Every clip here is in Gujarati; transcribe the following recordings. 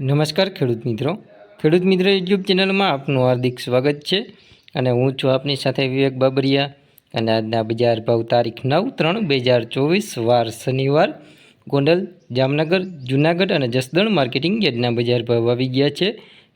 નમસ્કાર ખેડૂત મિત્રો. ખેડૂત મિત્ર યુટ્યુબ ચેનલમાં આપનું હાર્દિક સ્વાગત છે અને હું છું આપની સાથે વિવેક બાબરિયા અને આજના બજાર ભાવ તારીખ નવ ત્રણ બે હજાર ચોવીસ, વાર શનિવાર, ગોંડલ, જામનગર, જુનાગઢ અને જસદણ માર્કેટિંગ યાર્ડના બજાર ભાવ આવી ગયા છે.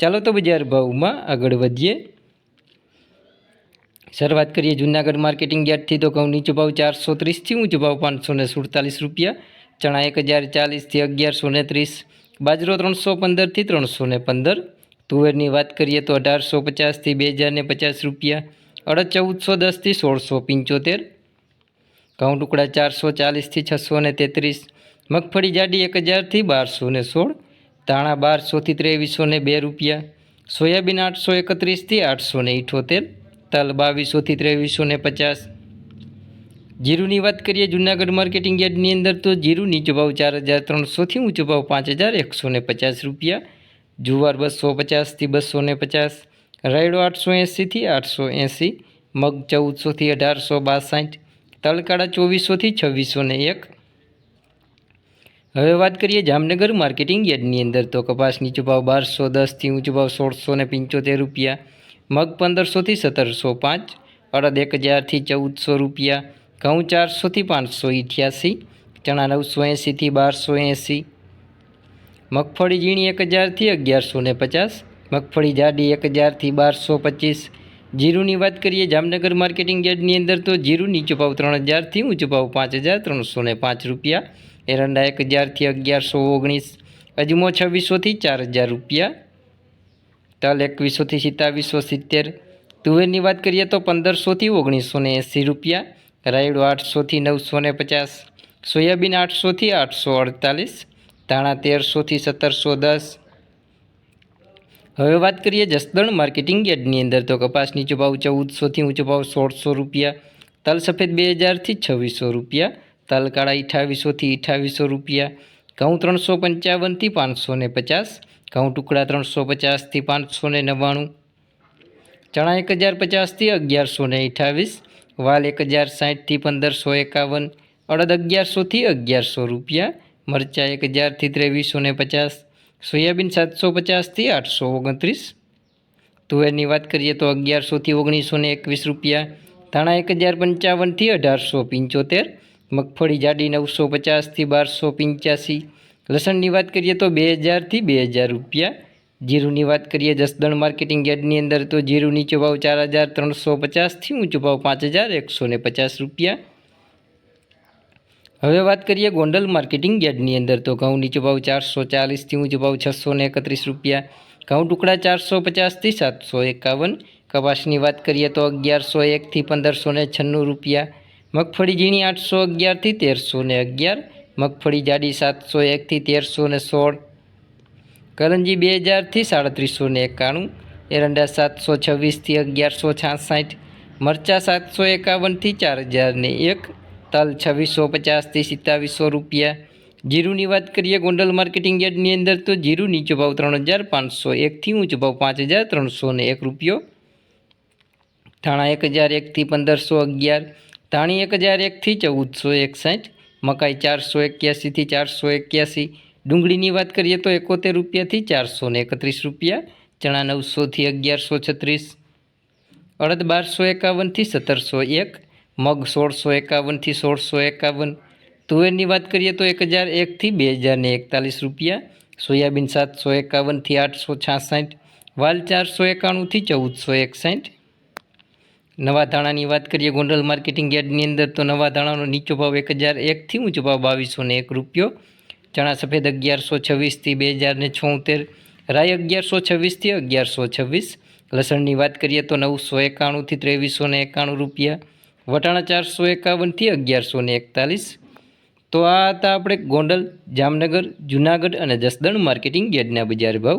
ચાલો તો બજાર ભાવમાં આગળ વધીએ. શરૂઆત કરીએ જૂનાગઢ માર્કેટિંગ યાર્ડથી. તો ઘઉં નીચો ભાવ ચારસો ત્રીસથી ઊંચો ભાવ પાંચસો ને સુડતાલીસ રૂપિયા. ચણા એક હજાર ચાલીસથી અગિયારસો ને ત્રીસ. બાજરો ત્રણસો પંદરથી ત્રણસો ને પંદર. તુવેરની વાત કરીએ તો અઢારસો પચાસથી બે હજાર ને પચાસ રૂપિયા. અડદ ચૌદસો દસથી સોળસો પંચોતેર. ઘઉં ટુકડા ચારસો ચાલીસથી છસો ને તેત્રીસ. મગફળી જાડી એક હજારથી બારસો ને સોળ. ધાણા બારસોથી ત્રેવીસો ને બે રૂપિયા, સોયાબીન આઠસો એકત્રીસથી આઠસો ને ઇઠોતેર, તલ બાવીસોથી ત્રેવીસો ને પચાસ. જીરુની વાત કરીએ જૂનાગઢ માર્કેટિંગ યાર્ડની અંદર તો જીરું નીચો ભાવ ચાર હજાર ત્રણસોથી ઊંચો ભાવ પાંચ હજાર એકસો ને પચાસ રૂપિયા, જુવાર બસો પચાસથી બસો ને પચાસ, રાયડો આઠસો એંસીથી આઠસો એંસી, મગ ચૌદસોથી અઢારસો બાસઠ, તલકાળા ચોવીસોથી છવ્વીસો ને એક હવે વાત કરીએ જામનગર માર્કેટિંગ યાર્ડની અંદર, તો કપાસ નીચો ભાવ બારસો દસથી ઊંચો ભાવ સોળસો ને પંચોતેર રૂપિયા, મગ પંદરસોથી સત્તરસો પાંચ, અડદ એક હજારથી ચૌદસો રૂપિયા, ઘઉં ચારસોથી પાંચસો અઠ્યાસી ચણા નવસો એંસીથી બારસો એંસી, મગફળી ઝીણી એક હજારથી અગિયારસો ને પચાસ, મગફળી જાડી એક હજારથી બારસો પચીસ. જીરુની વાત કરીએ જામનગર માર્કેટિંગ યાર્ડની અંદર, તો જીરું નીચો ભાવ ત્રણ હજારથી ઊંચો ભાવ પાંચ હજાર ત્રણસો ને પાંચ રૂપિયા એરંડા એક હજારથી અગિયારસો ઓગણીસ, અજમો છવ્વીસોથી ચાર હજાર રૂપિયા, તલ એકવીસોથી સિત્તાવીસો સિત્તેર, તુવેરની વાત કરીએ તો પંદરસોથી ઓગણીસો ને એંસી રૂપિયા, રાયડો આઠસોથી નવસો ને પચાસ, સોયાબીન આઠસોથી આઠસો અડતાલીસ, ધાણા તેરસોથી સત્તરસો દસ. હવે વાત કરીએ જસદણ માર્કેટિંગ યાર્ડની અંદર તો કપાસની ચુભાવ ચૌદસોથી ઊંચો ભાવ સોળસો રૂપિયા, તલ સફેદ બે હજારથી છવ્વીસો રૂપિયા તલ કાળા અઠાવીસોથી અઠાવીસો રૂપિયા, ઘઉં ત્રણસો પંચાવનથી પાંચસો ને પચાસ ઘઉં ટુકડા ત્રણસો પચાસથી પાંચસો ને નવ્વાણું, ચણા એક હજાર પચાસથી અગિયારસો ને અઠાવીસ વાલ એક હજાર સાઠથી પંદરસો એકાવન, અડદ અગિયારસોથી અગિયારસો રૂપિયા, મરચાં એક હજારથી ત્રેવીસો ને પચાસ, સોયાબીન સાતસો પચાસથી આઠસો ઓગણત્રીસ. તુવેરની વાત કરીએ તો અગિયારસોથી ઓગણીસો ને એકવીસ રૂપિયા, ધાણા એક હજાર પંચાવનથી અઢારસો પંચોતેર મગફળી જાડી નવસો પચાસથી બારસો પંચ્યાસી. લસણની વાત કરીએ તો બે હજારથી બે હજાર રૂપિયા. જીરુની વાત કરીએ જસદણ માર્કેટિંગ યાર્ડની અંદર તો જીરું નીચો ભાવ ચાર હજાર ત્રણસો પચાસથી ઊંચો ભાવ પાંચ હજાર એકસો ને પચાસ રૂપિયા. હવે વાત કરીએ ગોંડલ માર્કેટિંગ યાર્ડની અંદર તો ઘઉં નીચો ભાવ ચારસો ચાલીસથી ઊંચો ભાવ છસો ને એકત્રીસ રૂપિયા. ઘઉં ટુકડા ચારસો પચાસથી સાતસો એકાવન. કપાસની વાત કરીએ તો અગિયારસો એકથી પંદરસો ને છન્નું રૂપિયા. મગફળી ઝીણી આઠસો અગિયારથી તેરસો ને અગિયાર, મગફળી જાડી સાતસો એકથી તેરસો ને સોળ, કરંજી બે હજારથી સાડત્રીસો ને એકાણું, એરંડા સાતસો છવ્વીસથી અગિયારસો છાસઠ, મરચાં સાતસો એકાવનથી ચાર હજાર ને એક, તલ છવ્વીસો પચાસથી સિત્તાવીસો રૂપિયા. જીરુની વાત કરીએ ગોંડલ માર્કેટિંગ યાર્ડની અંદર તો જીરું નીચો ભાવ ત્રણ હજાર પાંચસો એકથી ઊંચો ભાવ પાંચ હજાર ત્રણસો ને એક રૂપિયો. ધાણા એક હજાર એકથી પંદરસો અગિયાર ધાણી એક હજાર એકથી ચૌદસો એકસઠ, મકાઈ ચારસો એક્યાસીથી ચારસો એક્યાસી, ડુંગળીની વાત કરીએ તો એકોતેર રૂપિયાથી ચારસો ને એકત્રીસ રૂપિયા, ચણા નવસોથી અગિયારસો છત્રીસ, અડદ બારસો એકાવનથી સત્તરસો એક, મગ સોળસો એકાવનથી સોળસો એકાવન, તુવેરની વાત કરીએ તો એક હજાર એકથી બે હજાર ને એકતાલીસ રૂપિયા, સોયાબીન સાતસો એકાવનથી આઠસો છાસઠ, વાલ ચારસો એકાણુંથી ચૌદસો એકસઠ નવા ધાણાની વાત કરીએ, ગોંડલ માર્કેટિંગ યાર્ડની અંદર તો નવા ધાણાનો નીચો ભાવ એક હજાર એકથી ઊંચો ભાવ બાવીસો ને એક રૂપિયો. ચણા સફેદ અગિયારસો છવ્વીસથી બે હજાર ને છોતેર, રાઈ અગિયારસો છવ્વીસથી અગિયારસો છવ્વીસ. લસણની વાત કરીએ તો નવસો એકાણુંથી ત્રેવીસો ને એકાણું રૂપિયા. વટાણા ચારસો એકાવનથી અગિયારસો ને એકતાલીસ. તો આ હતા આપણે ગોંડલ, જામનગર, જુનાગઢ અને જસદણ માર્કેટિંગ યાર્ડના બજાર ભાવ.